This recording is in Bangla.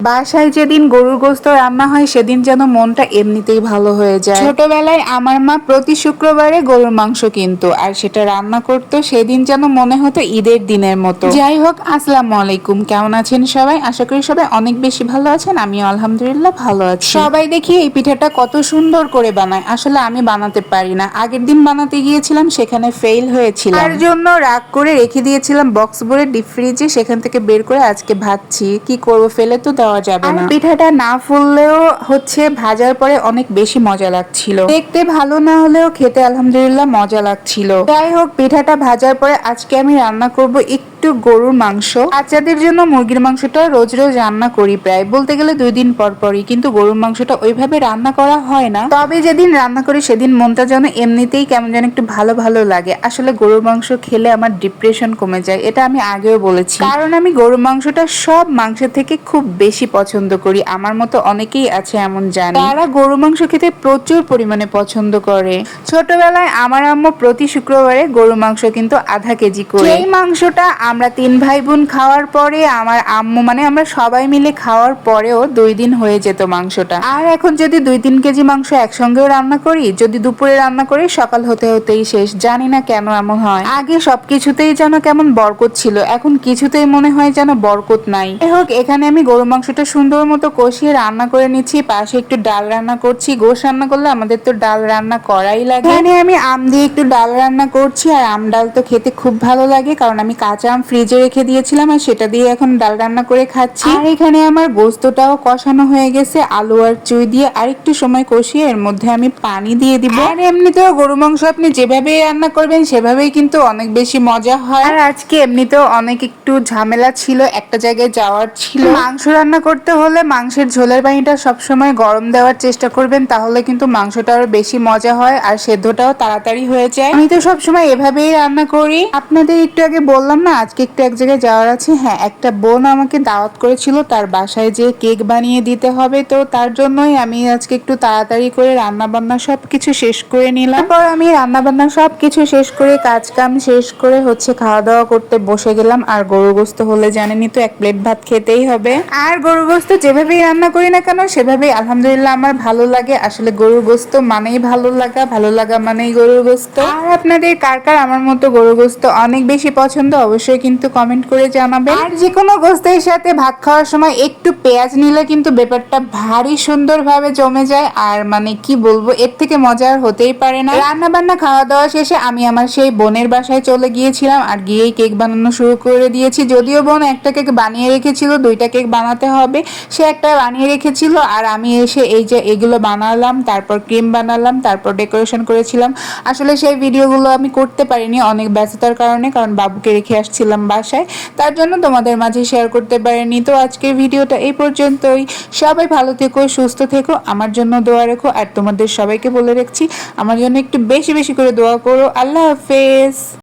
বাসায় যেদিন গরুর গোস্ত রান্না হয়, সেদিন যেন মনটা এমনিতেই ভালো হয়ে যায়। ছোটবেলায় আমার মা প্রতি শুক্রবারে গরুর মাংস কিনতো, আর সেটা রান্না করতো সেদিন যেন মনে হতো ঈদের দিনের মতো। যাই হোক, আসসালামু আলাইকুম। কেমন আছেন সবাই? আশা করি সবাই অনেক বেশি ভালো আছেন আমি আলহামদুলিল্লাহ ভালো আছি। সবাই দেখি এই পিঠাটা কত সুন্দর করে বানায়। আসলে আমি বানাতে পারি না। আগের দিন বানাতে গিয়েছিলাম, সেখানে ফেল হয়েছিল তার জন্য রাগ করে রেখে দিয়েছিলাম বক্স ভরে ডিপ ফ্রিজে সেখান থেকে বের করে আজকে ভাজছি। কি করব, ফেলে তো দেওয়া যাবে না। পিঠাটা না ফুললেও হচ্ছে ভাজার পরে অনেক বেশি মজা লাগছিল। দেখতে ভালো না হলেও খেতে আলহামদুলিল্লাহ মজা লাগছিল। যাই হোক পিঠাটা ভাজার পরে আজকে আমি রান্না করব একটু গরুর মাংস। বাচ্চাদের জন্য মুরগির মাংসটা রোজ রোজ রান্না করি প্রায়। বলতে গেলে দুই দিন পর পরই কিন্তু গরুর মাংসটা ওইভাবে রান্না করা হয় না। তবে যেদিন রান্না করি সেদিন মনটা যেন এমনিতেই কেমন যেন একটু ভালো ভালো লাগে। আসলে গরুর মাংস খেলে আমার ডিপ্রেশন কমে যায়, এটা আমি আগেও বলেছি। কারণ আমি গরুর মাংসটা সব মাংসের থেকে খুব বেশি পছন্দ করি। আমার মতো অনেকেই আছে এমন জানি। তারা গরু মাংস খেতে প্রচুর পরিমাণে পছন্দ করে। ছোটবেলায় আমার আম্মু প্রতি শুক্রবারে গরু মাংস কিন্তু আধা কেজি করে। এই মাংসটা আমরা তিন ভাই বোন খাওয়ার পরে আমার আম্মু মানে আমরা সবাই মিলে খাওয়ার পরেও দুই দিন হয়ে যেত মাংসটা। আর এখন যদি দুই তিন কেজি মাংস একসঙ্গেও রান্না করি, যদি দুপুরে রান্না করি, সকাল হতে হতেই শেষ। জানি না কেন এমন হয়। আগে সবকিছুতেই যেন কেমন বরকত ছিল, এখন কিছুতেই মনে হয় যেন বরকত নাই। যাই হোক, এখানে আমি গরু মাংসটা সুন্দর মতো কষিয়ে রান্না করে নিচ্ছি। পাশে একটু ডাল রান্না করছি। গোশ রান্না করলে আমাদের তো ডাল রান্না করাই লাগে। এখানে আমি আম দিয়ে একটু ডাল রান্না করছি, আর আম ডাল তো খেতে খুব ভালো লাগে, কারণ আমি কাঁচা আম ফ্রিজে রেখে দিয়েছিলাম আর সেটা দিয়ে এখন ডাল রান্না করে খাচ্ছি। আর এখানে আমার গোস্তটাও কষানো হয়ে গেছে আলু আর চুই দিয়ে আর একটু সময় কষিয়ে এর মধ্যে আমি পানি দিয়ে দিব। আর এমনিতেও গরু মাংস আপনি যেভাবে রান্না করবেন সেভাবেই কিন্তু অনেক বেশি মজা হয়। আর আজকে এমনিতেও অনেক একটু ঝামেলা ছিল একটা জায়গায় যাওয়ার ছিল। মাংস রান্না করতে হলে মাংসের ঝোলের পানিটা সবসময় গরম দেওয়ার চেষ্টা করবেন তাহলে কিন্তু মাংসটা আরও বেশি মজা হয় আর সেদ্ধটাও তাড়াতাড়ি হয়ে যায়। আমি তো সবসময় এভাবেই রান্না করি। আপনাদের একটু আগে বললাম না আজকে একটু এক জায়গায় যাওয়ার আছে। হ্যাঁ একটা বোন আমাকে দাওয়াত করেছিল তার বাসায় যে কেক বানিয়ে দিতে হবে তো তার জন্যই আমি আজকে একটু তাড়াতাড়ি করে রান্না বান্না সব কিছু শেষ করে নিলাম। তারপর আমি রান্না বান্না সব কিছু শেষ করে কাজ কাম শেষ করে হচ্ছে খাওয়া দাওয়া করতে বসে গেলাম। আর গরু গোস্ত হলে জানেনই তো এক প্লেট ভাত খেতেই হবে। আর গরু গোস্ত যেভাবেই রান্না করি না কেন সেভাবেই আলহামদুলিল্লাহ আমার ভালো লাগে। আসলে গরুর গোস্ত মানেই ভালো লাগা ভালো লাগা মানেই গরুর গোস্ত। আর আপনাদের কার কার আমার মতো গরু গোস্ত অনেক বেশি পছন্দ অবশ্যই কিন্তু কমেন্ট করে জানাবে আর যে কোনো গোস্তের সাথে ভাত খাওয়ার সময় একটু পেঁয়াজ নিলে কিন্তু ব্যাপারটা ভারী সুন্দরভাবে জমে যায়। আর মানে কি বলব, এর থেকে মজা আর হতেই পারে না। রান্না বান্না খাওয়া দাওয়া শেষে আমি আমার সেই বোনের বাসায় চলে গিয়েছিলাম আর গিয়েই কেক বানানো শুরু করে দিয়েছি। যদিও বোন একটা কেক বানিয়ে রেখেছিল, দুইটা কেক বানাতে হবে, সে একটা বানিয়ে রেখেছিল আর আমি এসে এই যে এগুলো বানালাম, তারপর ক্রিম বানালাম, তারপর ডেকোরেশন করেছিলাম। আসলে সেই ভিডিওগুলো আমি করতে পারিনি অনেক ব্যস্ততার কারণে, কারণ বাবুকে রেখে আসছিলাম বাসায়, তার জন্য তোমাদের মাঝে শেয়ার করতে পারিনি। তো আজকের ভিডিওটা এই পর্যন্তই। সবাই ভালো থেকো, সুস্থ থেকো, আমার জন্য দোয়া রেখো, আর তোমাদের সবাইকে বলে রাখছি, আমার জন্য একটু বেশি বেশি করে দোয়া করো। আল্লাহ হাফেজ।